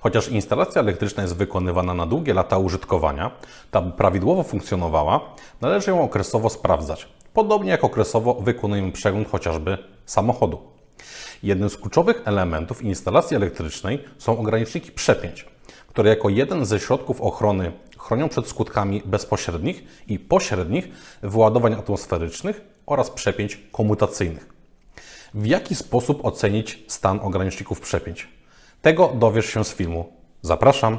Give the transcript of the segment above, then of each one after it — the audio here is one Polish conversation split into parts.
Chociaż instalacja elektryczna jest wykonywana na długie lata użytkowania, aby prawidłowo funkcjonowała, należy ją okresowo sprawdzać. Podobnie jak okresowo wykonujemy przegląd chociażby samochodu. Jednym z kluczowych elementów instalacji elektrycznej są ograniczniki przepięć, które jako jeden ze środków ochrony chronią przed skutkami bezpośrednich i pośrednich wyładowań atmosferycznych oraz przepięć komutacyjnych. W jaki sposób ocenić stan ograniczników przepięć? Tego dowiesz się z filmu. Zapraszam.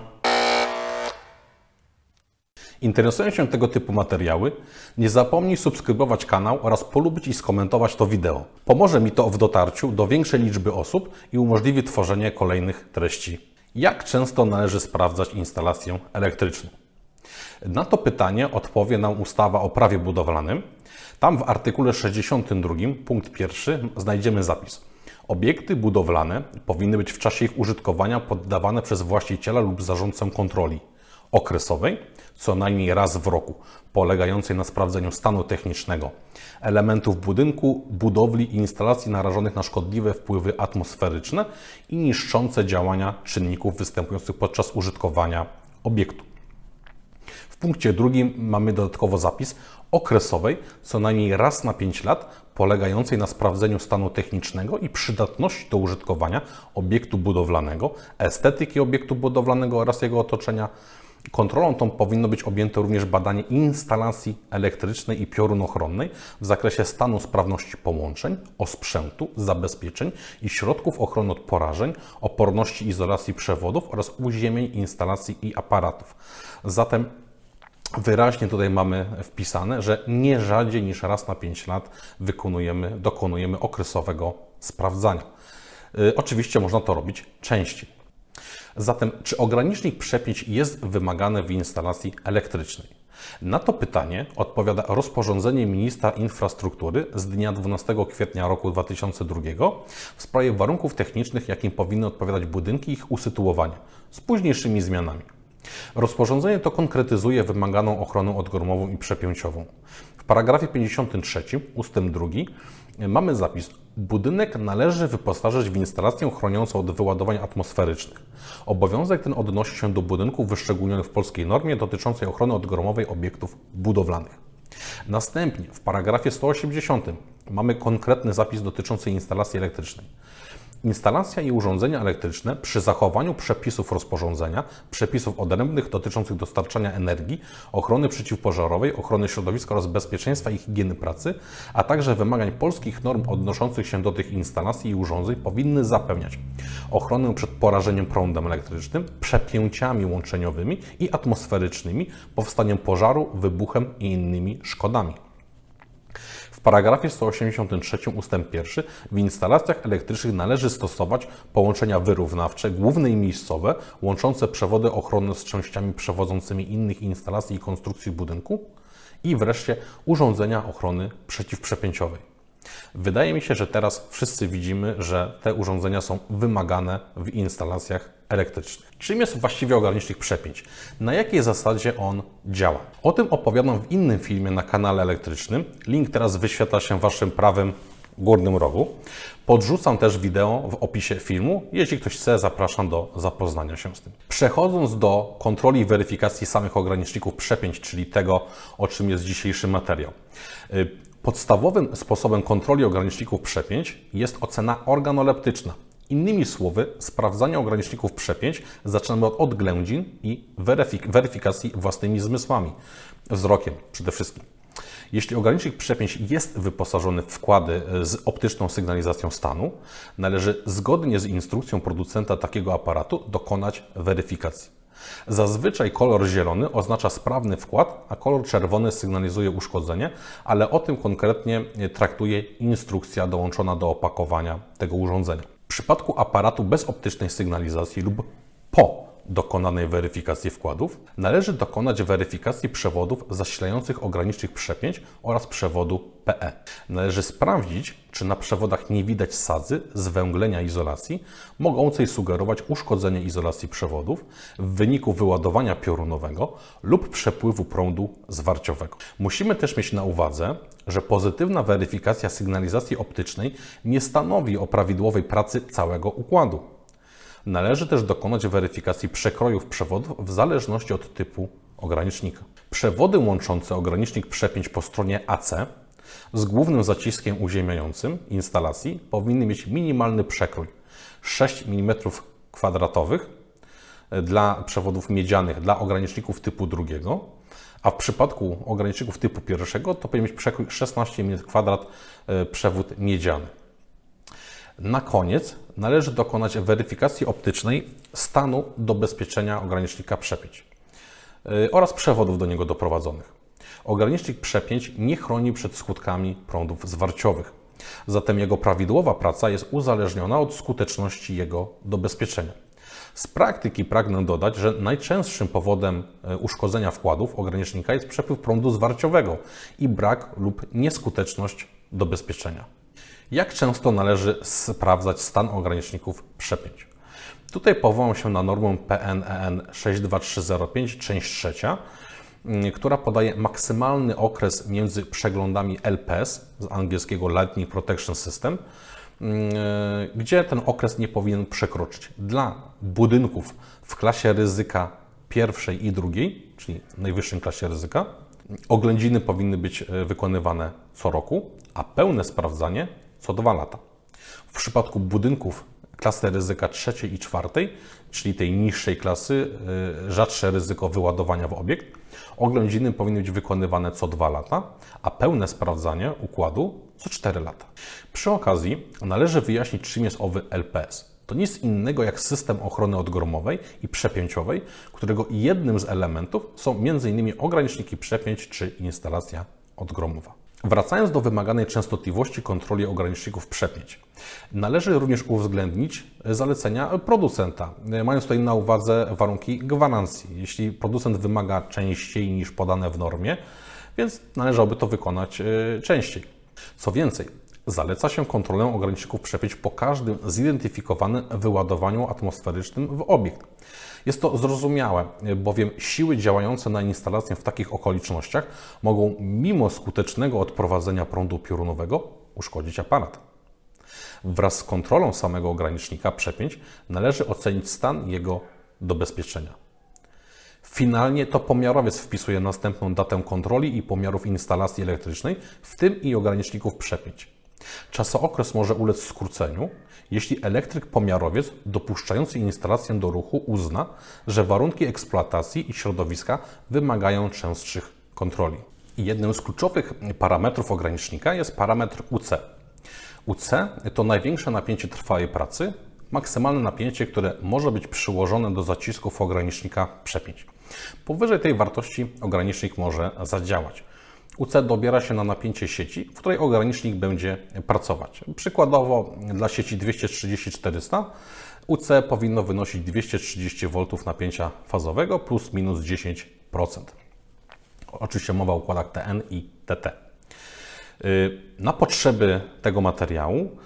Interesują się tego typu materiały? Nie zapomnij subskrybować kanał oraz polubić i skomentować to wideo. Pomoże mi to w dotarciu do większej liczby osób i umożliwi tworzenie kolejnych treści. Jak często należy sprawdzać instalację elektryczną? Na to pytanie odpowie nam ustawa o prawie budowlanym. Tam w artykule 62 punkt pierwszy znajdziemy zapis. Obiekty budowlane powinny być w czasie ich użytkowania poddawane przez właściciela lub zarządcę kontroli okresowej, co najmniej raz w roku, polegającej na sprawdzeniu stanu technicznego, elementów budynku, budowli i instalacji narażonych na szkodliwe wpływy atmosferyczne i niszczące działania czynników występujących podczas użytkowania obiektu. Punkcie drugim mamy dodatkowo zapis okresowej, co najmniej raz na 5 lat, polegającej na sprawdzeniu stanu technicznego i przydatności do użytkowania obiektu budowlanego, estetyki obiektu budowlanego oraz jego otoczenia. Kontrolą tą powinno być objęte również badanie instalacji elektrycznej i piorunochronnej w zakresie stanu sprawności połączeń, osprzętu, zabezpieczeń i środków ochrony od porażeń, oporności izolacji przewodów oraz uziemień instalacji i aparatów. Zatem Wyraźnie tutaj mamy wpisane, że nie rzadziej niż raz na 5 lat wykonujemy, dokonujemy okresowego sprawdzania. Y, Oczywiście można to robić częściej. Zatem, czy ogranicznik przepięć jest wymagany w instalacji elektrycznej? Na to pytanie odpowiada rozporządzenie ministra infrastruktury z dnia 12 kwietnia roku 2002 w sprawie warunków technicznych, jakim powinny odpowiadać budynki i ich usytuowanie, z późniejszymi zmianami. Rozporządzenie to konkretyzuje wymaganą ochronę odgormową i przepięciową. W paragrafie 53 ust. 2 mamy zapis Budynek należy wyposażyć w instalację chroniącą od wyładowań atmosferycznych. Obowiązek ten odnosi się do budynków wyszczególnionych w polskiej normie dotyczącej ochrony odgromowej obiektów budowlanych. Następnie w paragrafie 180 mamy konkretny zapis dotyczący instalacji elektrycznej. Instalacja i urządzenia elektryczne przy zachowaniu przepisów rozporządzenia, przepisów odrębnych dotyczących dostarczania energii, ochrony przeciwpożarowej, ochrony środowiska oraz bezpieczeństwa i higieny pracy, a także wymagań polskich norm odnoszących się do tych instalacji i urządzeń powinny zapewniać ochronę przed porażeniem prądem elektrycznym, przepięciami łączeniowymi i atmosferycznymi, powstaniem pożaru, wybuchem i innymi szkodami. W paragrafie 183 ust. 1 w instalacjach elektrycznych należy stosować połączenia wyrównawcze, główne i miejscowe, łączące przewody ochronne z częściami przewodzącymi innych instalacji i konstrukcji budynku i wreszcie urządzenia ochrony przeciwprzepięciowej. Wydaje mi się, że teraz wszyscy widzimy, że te urządzenia są wymagane w instalacjach elektrycznych. Czym jest właściwie ogranicznik przepięć? Na jakiej zasadzie on działa? O tym opowiadam w innym filmie na kanale elektrycznym. Link teraz wyświetla się w Waszym prawym górnym rogu. Podrzucam też wideo w opisie filmu. Jeśli ktoś chce, zapraszam do zapoznania się z tym. Przechodząc do kontroli i weryfikacji samych ograniczników przepięć, czyli tego, o czym jest dzisiejszy materiał. Podstawowym sposobem kontroli ograniczników przepięć jest ocena organoleptyczna. Innymi słowy, sprawdzanie ograniczników przepięć zaczynamy od odględzin i weryfik- weryfikacji własnymi zmysłami, wzrokiem przede wszystkim. Jeśli ogranicznik przepięć jest wyposażony w wkłady z optyczną sygnalizacją stanu, należy zgodnie z instrukcją producenta takiego aparatu dokonać weryfikacji. Zazwyczaj kolor zielony oznacza sprawny wkład, a kolor czerwony sygnalizuje uszkodzenie, ale o tym konkretnie traktuje instrukcja dołączona do opakowania tego urządzenia. W przypadku aparatu bez optycznej sygnalizacji lub po dokonanej weryfikacji wkładów należy dokonać weryfikacji przewodów zasilających ogranicznych przepięć oraz przewodu PE. Należy sprawdzić, czy na przewodach nie widać sadzy, zwęglenia izolacji, mogącej sugerować uszkodzenie izolacji przewodów w wyniku wyładowania piorunowego lub przepływu prądu zwarciowego. Musimy też mieć na uwadze, że pozytywna weryfikacja sygnalizacji optycznej nie stanowi o prawidłowej pracy całego układu. Należy też dokonać weryfikacji przekrojów przewodów w zależności od typu ogranicznika. Przewody łączące ogranicznik przepięć po stronie AC z głównym zaciskiem uziemiającym instalacji powinny mieć minimalny przekrój 6 mm kwadratowych dla przewodów miedzianych dla ograniczników typu drugiego, a w przypadku ograniczników typu pierwszego to powinien mieć przekrój 16 mm kwadrat e, przewód miedziany. Na koniec należy dokonać weryfikacji optycznej stanu do bezpieczenia ogranicznika przepięć yy, oraz przewodów do niego doprowadzonych. Ogranicznik przepięć nie chroni przed skutkami prądów zwarciowych, zatem jego prawidłowa praca jest uzależniona od skuteczności jego dobezpieczenia. Z praktyki pragnę dodać, że najczęstszym powodem yy, uszkodzenia wkładów ogranicznika jest przepływ prądu zwarciowego i brak lub nieskuteczność dobezpieczenia. Jak często należy sprawdzać stan ograniczników przepięć? Tutaj powołam się na normę PNEN 62305, część trzecia, mm, która podaje maksymalny okres między przeglądami LPS, z angielskiego Lightning Protection System, mm, gdzie ten okres nie powinien przekroczyć. Dla budynków w klasie ryzyka pierwszej i drugiej, czyli najwyższej klasie ryzyka, oględziny powinny być e, wykonywane co roku, a pełne sprawdzanie co dwa lata. W przypadku budynków klasy ryzyka trzeciej i czwartej, czyli tej niższej klasy, y, rzadsze ryzyko wyładowania w obiekt, oględziny powinny być wykonywane co dwa lata, a pełne sprawdzanie układu co 4 lata. Przy okazji należy wyjaśnić, czym jest owy LPS. To nic innego jak system ochrony odgromowej i przepięciowej, którego jednym z elementów są m.in. ograniczniki przepięć czy instalacja odgromowa. Wracając do wymaganej częstotliwości kontroli ograniczników przepięć, należy również uwzględnić zalecenia producenta, mając tutaj na uwadze warunki gwarancji. Jeśli producent wymaga częściej niż podane w normie, więc należałoby to wykonać e, częściej. Co więcej, zaleca się kontrolę ograniczników przepięć po każdym zidentyfikowanym wyładowaniu atmosferycznym w obiekt. Jest to zrozumiałe, bowiem siły działające na instalację w takich okolicznościach mogą mimo skutecznego odprowadzenia prądu piorunowego uszkodzić aparat. Wraz z kontrolą samego ogranicznika przepięć należy ocenić stan jego dobezpieczenia. Finalnie to pomiarowiec wpisuje następną datę kontroli i pomiarów instalacji elektrycznej, w tym i ograniczników przepięć. Czasookres może ulec skróceniu, jeśli elektryk pomiarowiec dopuszczający instalację do ruchu uzna, że warunki eksploatacji i środowiska wymagają częstszych kontroli. Jednym z kluczowych parametrów ogranicznika jest parametr UC. UC to największe napięcie trwałej pracy, maksymalne napięcie, które może być przyłożone do zacisków ogranicznika przepięć. Powyżej tej wartości ogranicznik może zadziałać. UC dobiera się na napięcie sieci, w której ogranicznik będzie pracować. Przykładowo dla sieci 230-400 UC powinno wynosić 230 V napięcia fazowego plus minus 10%. Oczywiście mowa o układach TN i TT. Y, na potrzeby tego materiału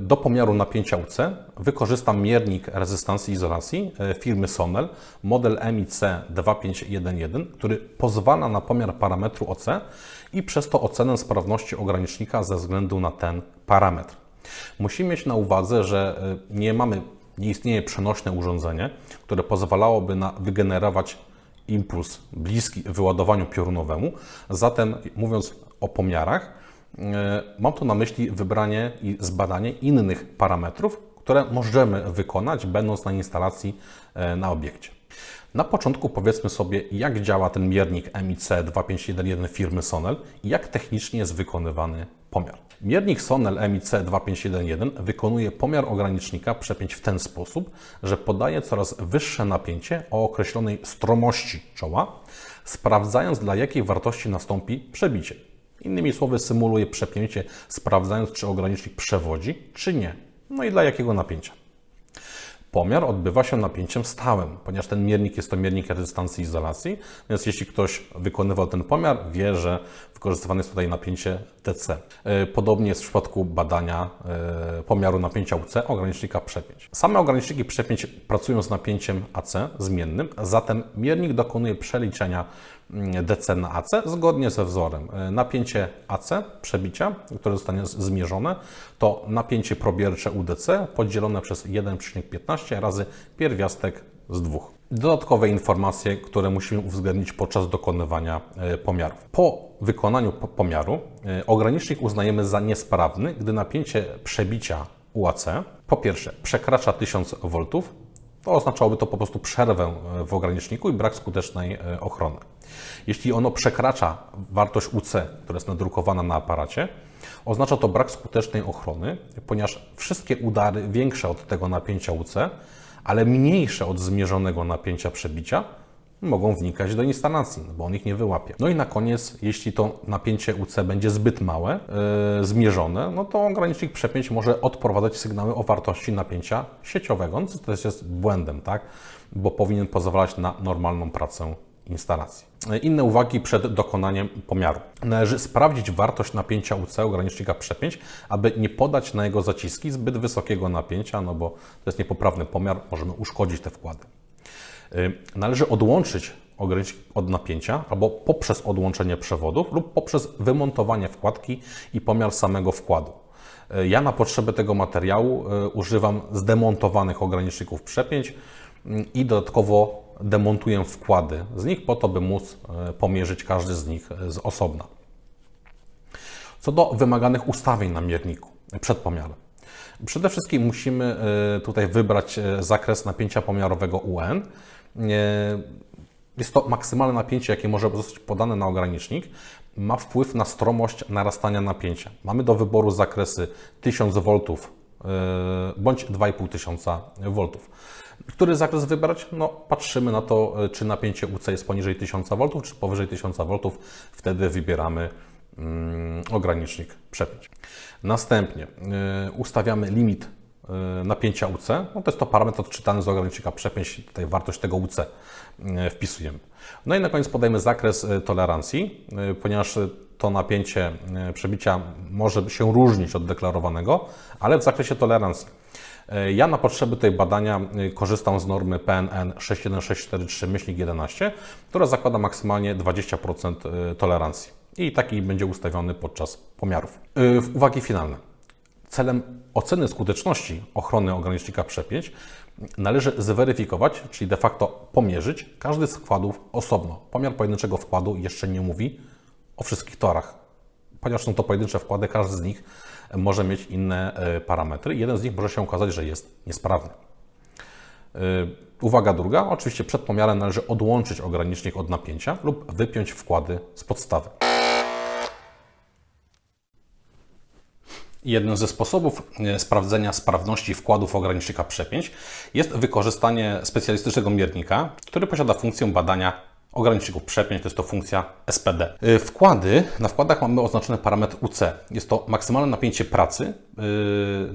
do pomiaru napięcia UC wykorzystam miernik rezystancji izolacji e, firmy Sonel, model MIC 2511, który pozwala na pomiar parametru OC i przez to ocenę sprawności ogranicznika ze względu na ten parametr. Musimy mieć na uwadze, że e, nie mamy, nie istnieje przenośne urządzenie, które pozwalałoby na wygenerować impuls bliski wyładowaniu piorunowemu. Zatem mówiąc o pomiarach, E, mam tu na myśli wybranie i zbadanie innych parametrów, które możemy wykonać, będąc na instalacji e, na obiekcie. Na początku powiedzmy sobie, jak działa ten miernik MIC 2511 firmy Sonel i jak technicznie jest wykonywany pomiar. Miernik Sonel MIC 2511 wykonuje pomiar ogranicznika przepięć w ten sposób, że podaje coraz wyższe napięcie o określonej stromości czoła, sprawdzając dla jakiej wartości nastąpi przebicie. Innymi słowy, symuluje przepięcie, sprawdzając, czy ogranicznik przewodzi, czy nie. No i dla jakiego napięcia. Pomiar odbywa się napięciem stałym, ponieważ ten miernik jest to miernik rezystancji izolacji, więc jeśli ktoś wykonywał ten pomiar, wie, że wykorzystywane jest tutaj napięcie DC. E, podobnie jest w przypadku badania e, pomiaru napięcia UC ogranicznika przepięć. Same ograniczniki przepięć pracują z napięciem AC zmiennym, zatem miernik dokonuje przeliczenia mm, DC na AC zgodnie ze wzorem. E, Napięcie AC przebicia, które zostanie zmierzone, to napięcie probiercze UDC podzielone przez 1,15 razy pierwiastek z dwóch. Dodatkowe informacje, które musimy uwzględnić podczas dokonywania e, pomiarów. Po wykonaniu po- pomiaru e, ogranicznik uznajemy za niesprawny, gdy napięcie przebicia UAC po pierwsze przekracza 1000 V, to oznaczałoby to po prostu przerwę e, w ograniczniku i brak skutecznej ochrony. Jeśli ono przekracza wartość UC, która jest nadrukowana na aparacie, oznacza to brak skutecznej ochrony, ponieważ wszystkie udary większe od tego napięcia UC, ale mniejsze od zmierzonego napięcia przebicia, mogą wnikać do instalacji, no bo on ich nie wyłapie. No i na koniec, jeśli to napięcie UC będzie zbyt małe, yy, zmierzone, no to ogranicznik przepięć może odprowadzać sygnały o wartości napięcia sieciowego, no co też jest błędem, tak? Bo powinien pozwalać na normalną pracę instalacji. Inne uwagi przed dokonaniem pomiaru. Należy sprawdzić wartość napięcia UC ogranicznika przepięć, aby nie podać na jego zaciski zbyt wysokiego napięcia, no bo to jest niepoprawny pomiar, możemy uszkodzić te wkłady. Y, Należy odłączyć ogranicznik od napięcia albo poprzez odłączenie przewodów lub poprzez wymontowanie wkładki i pomiar samego wkładu. Y, Ja na potrzeby tego materiału y, używam zdemontowanych ograniczników przepięć i dodatkowo demontuję wkłady z nich po to, by móc y, pomierzyć każdy z nich y, z osobna. Co do wymaganych ustawień na mierniku przed pomiarem. Przede wszystkim musimy e, tutaj wybrać e, zakres napięcia pomiarowego UN. E, Jest to maksymalne napięcie, jakie może zostać podane na ogranicznik. Ma wpływ na stromość narastania napięcia. Mamy do wyboru zakresy 1000 V e, bądź 2500 V. Który zakres wybrać? No, patrzymy na to, e, czy napięcie UC jest poniżej 1000 V, czy powyżej 1000 V. Wtedy wybieramy mm, ogranicznik przepięć. Następnie y, ustawiamy limit y, napięcia UC. No to jest to parametr odczytany z ogranicznika przepięć. Tutaj wartość tego UC wpisujemy. No i na koniec podajemy zakres tolerancji, ponieważ to napięcie przebicia może się różnić od deklarowanego, ale w zakresie tolerancji. Y, Ja na potrzeby tej badania y, korzystam z normy PNN 61643-11, która zakłada maksymalnie 20% y, tolerancji. I taki będzie ustawiony podczas pomiarów. Uwagi finalne. Celem oceny skuteczności ochrony ogranicznika przepięć należy zweryfikować, czyli de facto pomierzyć każdy z wkładów osobno. Pomiar pojedynczego wkładu jeszcze nie mówi o wszystkich torach. Ponieważ są to pojedyncze wkłady, każdy z nich może mieć inne e, parametry. Jeden z nich może się okazać, że jest niesprawny. Y, Uwaga druga, oczywiście przed pomiarem należy odłączyć ogranicznik od napięcia lub wypiąć wkłady z podstawy. Jednym ze sposobów e, sprawdzenia sprawności wkładów ogranicznika przepięć jest wykorzystanie specjalistycznego miernika, który posiada funkcję badania ograniczników przepięć, to jest to funkcja SPD. E, Wkłady, na wkładach mamy oznaczony parametr UC. Jest to maksymalne napięcie pracy, e,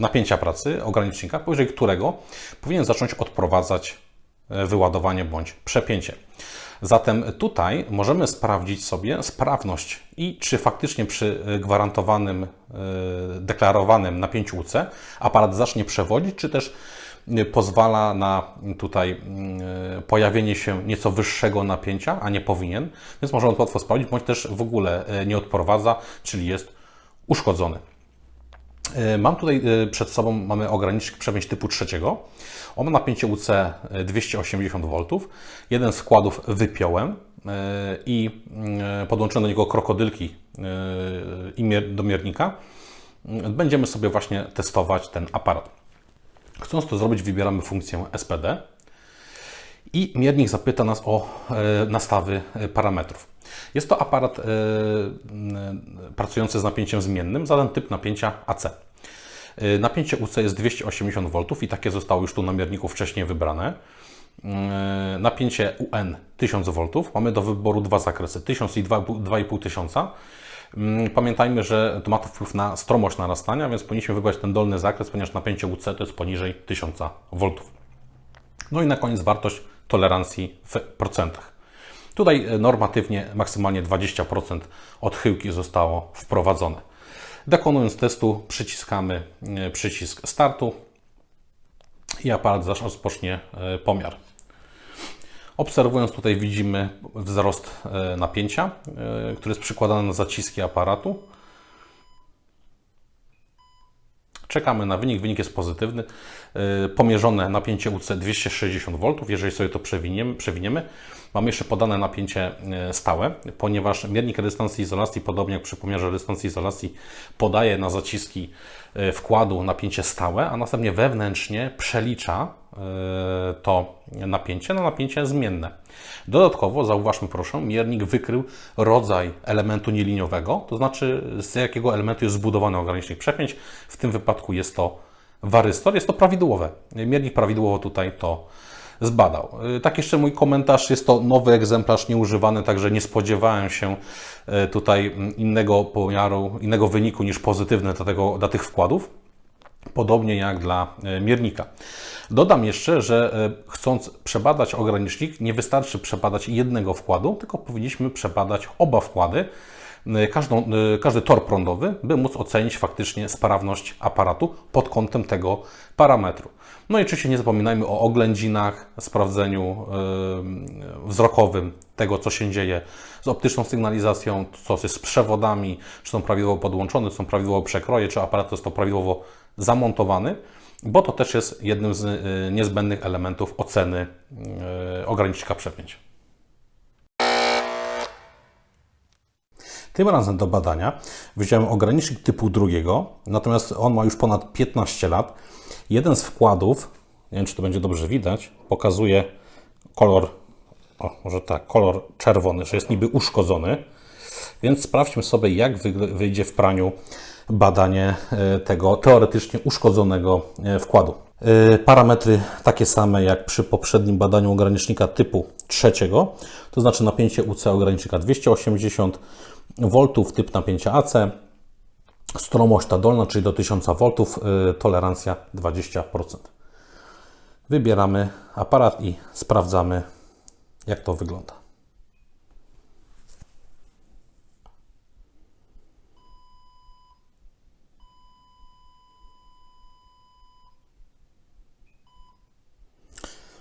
napięcia pracy ogranicznika, powyżej którego powinien zacząć odprowadzać e, wyładowanie bądź przepięcie. Zatem tutaj możemy sprawdzić sobie sprawność i czy faktycznie przy y, gwarantowanym, y, deklarowanym napięciu UC aparat zacznie przewodzić, czy też y, pozwala na tutaj y, pojawienie się nieco wyższego napięcia, a nie powinien. Więc możemy to łatwo sprawdzić, bądź też w ogóle y, nie odprowadza, czyli jest uszkodzony. E, Mam tutaj e, przed sobą mamy ogranicznik przepięć typu trzeciego. On ma napięcie UC 280 V. Jeden z wkładów wypiąłem e, i mm, podłączyłem do niego krokodylki e, do miernika. Będziemy sobie właśnie testować ten aparat. Chcąc to zrobić, wybieramy funkcję SPD i miernik zapyta nas o e, nastawy e, parametrów. Jest to aparat e, pracujący z napięciem zmiennym, zadan typ napięcia AC. Napięcie UC jest 280 V i takie zostało już tu na mierniku wcześniej wybrane. Napięcie UN 1000 V. Mamy do wyboru dwa zakresy, 1000 i 2500. Mm, Pamiętajmy, że to ma to wpływ na stromość narastania, więc powinniśmy wybrać ten dolny zakres, ponieważ napięcie UC to jest poniżej 1000 V. No i na koniec wartość tolerancji w procentach. Tutaj e, normatywnie maksymalnie 20% odchyłki zostało wprowadzone. Dokonując testu przyciskamy e, przycisk startu i aparat rozpocznie e, pomiar. Obserwując tutaj widzimy wzrost e, napięcia, e, który jest przykładany na zaciski aparatu. Czekamy na wynik. Wynik jest pozytywny. Yy, Pomierzone napięcie UC 260 V. Jeżeli sobie to przewiniemy, przewiniemy mamy jeszcze podane napięcie yy, stałe, ponieważ miernik rezystancji izolacji, podobnie jak przy pomiarze rezystancji izolacji, podaje na zaciski yy, wkładu napięcie stałe, a następnie wewnętrznie przelicza yy, to napięcie na napięcie zmienne. Dodatkowo, zauważmy proszę, miernik wykrył rodzaj elementu nieliniowego, to znaczy z jakiego elementu jest zbudowany ogranicznik przepięć. W tym wypadku jest to warystor, jest to prawidłowe. Miernik prawidłowo tutaj to zbadał. Yy, Tak jeszcze mój komentarz, jest to nowy egzemplarz nieużywany, także nie spodziewałem się yy, tutaj mm, innego pomiaru, innego wyniku niż pozytywny dla, tego, dla tych wkładów podobnie jak dla e, miernika. Dodam jeszcze, że chcąc przebadać ogranicznik, nie wystarczy przebadać jednego wkładu, tylko powinniśmy przebadać oba wkłady, każdą, każdy tor prądowy, by móc ocenić faktycznie sprawność aparatu pod kątem tego parametru. No i oczywiście nie zapominajmy o oględzinach, sprawdzeniu wzrokowym tego, co się dzieje z optyczną sygnalizacją, co jest z przewodami, czy są prawidłowo podłączone, czy są prawidłowo przekroje, czy aparat jest to prawidłowo zamontowany, bo to też jest jednym z e, niezbędnych elementów oceny e, ogranicznika przepięć. Tym razem do badania wziąłem ogranicznik typu drugiego, natomiast on ma już ponad 15 lat. Jeden z wkładów, nie wiem czy to będzie dobrze widać, pokazuje kolor, o może tak, kolor czerwony, że jest niby uszkodzony. Więc sprawdźmy sobie, jak wyjdzie w praniu badanie e, tego teoretycznie uszkodzonego e, wkładu. E, Parametry takie same jak przy poprzednim badaniu ogranicznika typu trzeciego, to znaczy napięcie UC ogranicznika 280 V, typ napięcia AC, stromość ta dolna, czyli do 1000 V, tolerancja 20%. Wybieramy aparat i sprawdzamy, jak to wygląda.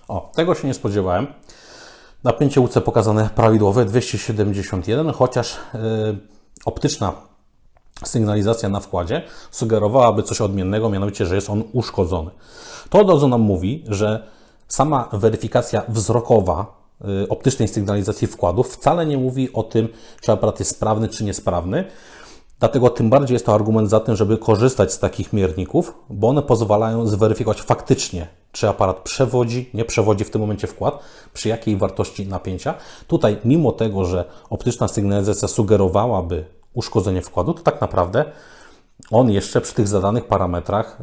O, tego się nie spodziewałem. Napięcie UC pokazane prawidłowe 271, chociaż yy, optyczna sygnalizacja na wkładzie sugerowałaby coś odmiennego, mianowicie, że jest on uszkodzony. To od razu nam mówi, że sama weryfikacja wzrokowa y, optycznej sygnalizacji wkładów wcale nie mówi o tym, czy aparat jest sprawny, czy niesprawny. Dlatego tym bardziej jest to argument za tym, żeby korzystać z takich mierników, bo one pozwalają zweryfikować faktycznie, czy aparat przewodzi, nie przewodzi w tym momencie wkład, przy jakiej wartości napięcia. Tutaj, mimo tego, że optyczna sygnalizacja sugerowałaby uszkodzenie wkładu, to tak naprawdę on jeszcze przy tych zadanych parametrach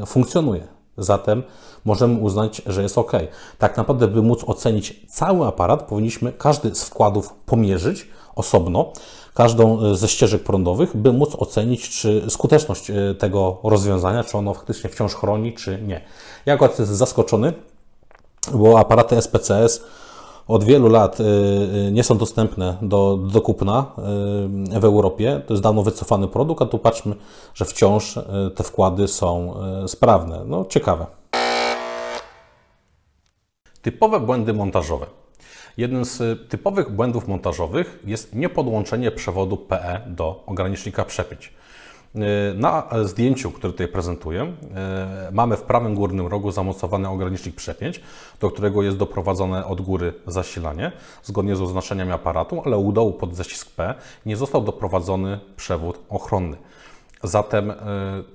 yy, funkcjonuje. Zatem możemy uznać, że jest ok. Tak naprawdę, by móc ocenić cały aparat, powinniśmy każdy z wkładów pomierzyć osobno, każdą ze ścieżek prądowych, by móc ocenić, czy skuteczność y, tego rozwiązania, czy ono faktycznie wciąż chroni, czy nie. Ja akurat jestem zaskoczony, bo aparaty SPCS od wielu lat y, y, nie są dostępne do, do kupna y, w Europie. To jest dawno wycofany produkt, a tu patrzmy, że wciąż te wkłady są sprawne. No ciekawe. Typowe błędy montażowe. Jednym z typowych błędów montażowych jest niepodłączenie przewodu PE do ogranicznika przepięć. Y, Na zdjęciu, które tutaj prezentuję, y, mamy w prawym górnym rogu zamocowany ogranicznik przepięć, do którego jest doprowadzone od góry zasilanie, zgodnie z oznaczeniami aparatu, ale u dołu pod zacisk P nie został doprowadzony przewód ochronny. Zatem y,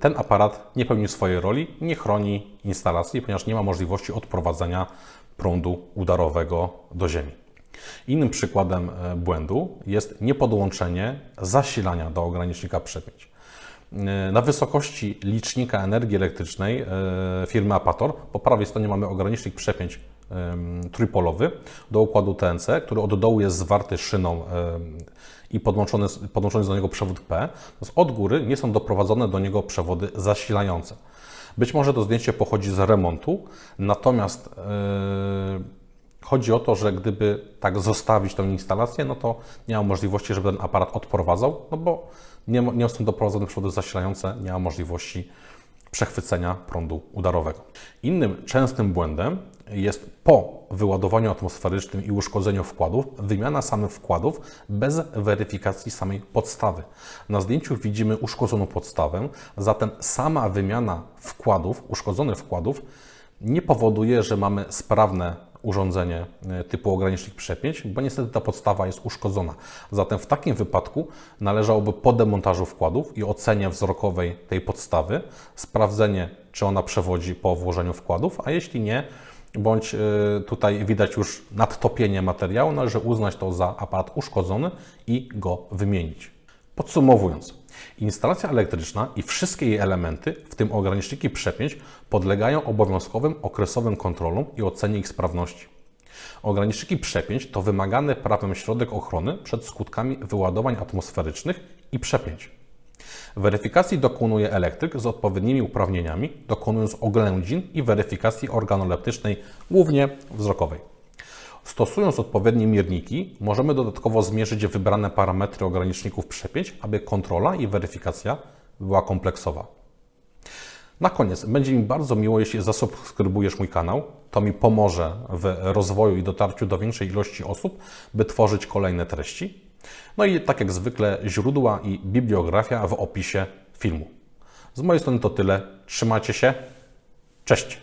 ten aparat nie pełni swojej roli, nie chroni instalacji, ponieważ nie ma możliwości odprowadzenia prądu udarowego do ziemi. Innym przykładem e, błędu jest niepodłączenie zasilania do ogranicznika przepięć. E, Na wysokości licznika energii elektrycznej e, firmy Apator po prawej stronie mamy ogranicznik przepięć trójpolowy do układu TNC, który od dołu jest zwarty szyną i podłączony, podłączony jest do niego przewód P. Od góry nie są doprowadzone do niego przewody zasilające. Być może to zdjęcie pochodzi z remontu, natomiast yy, chodzi o to, że gdyby tak zostawić tę instalację, no to nie ma możliwości, żeby ten aparat odprowadzał, no bo nie, nie są doprowadzone przewody zasilające, nie ma możliwości przechwycenia prądu udarowego. Innym częstym błędem jest po wyładowaniu atmosferycznym i uszkodzeniu wkładów wymiana samych wkładów bez weryfikacji samej podstawy. Na zdjęciu widzimy uszkodzoną podstawę, zatem sama wymiana wkładów, uszkodzonych wkładów nie powoduje, że mamy sprawne urządzenie e, typu ogranicznik przepięć, bo niestety ta podstawa jest uszkodzona. Zatem w takim wypadku należałoby po demontażu wkładów i ocenie wzrokowej tej podstawy sprawdzenie, czy ona przewodzi po włożeniu wkładów, a jeśli nie, bądź e, tutaj widać już nadtopienie materiału, należy uznać to za aparat uszkodzony i go wymienić. Podsumowując, instalacja elektryczna i wszystkie jej elementy, w tym ograniczniki przepięć, podlegają obowiązkowym okresowym kontrolom i ocenie ich sprawności. Ograniczniki przepięć to wymagany prawem środek ochrony przed skutkami wyładowań atmosferycznych i przepięć. Weryfikacji dokonuje elektryk z odpowiednimi uprawnieniami, dokonując oględzin i weryfikacji organoleptycznej, głównie wzrokowej. Stosując odpowiednie mierniki, możemy dodatkowo zmierzyć wybrane parametry ograniczników przepięć, aby kontrola i weryfikacja była kompleksowa. Na koniec, będzie mi bardzo miło, jeśli zasubskrybujesz mój kanał. To mi pomoże w rozwoju i dotarciu do większej ilości osób, by tworzyć kolejne treści. No i tak jak zwykle, źródła i bibliografia w opisie filmu. Z mojej strony to tyle. Trzymajcie się. Cześć!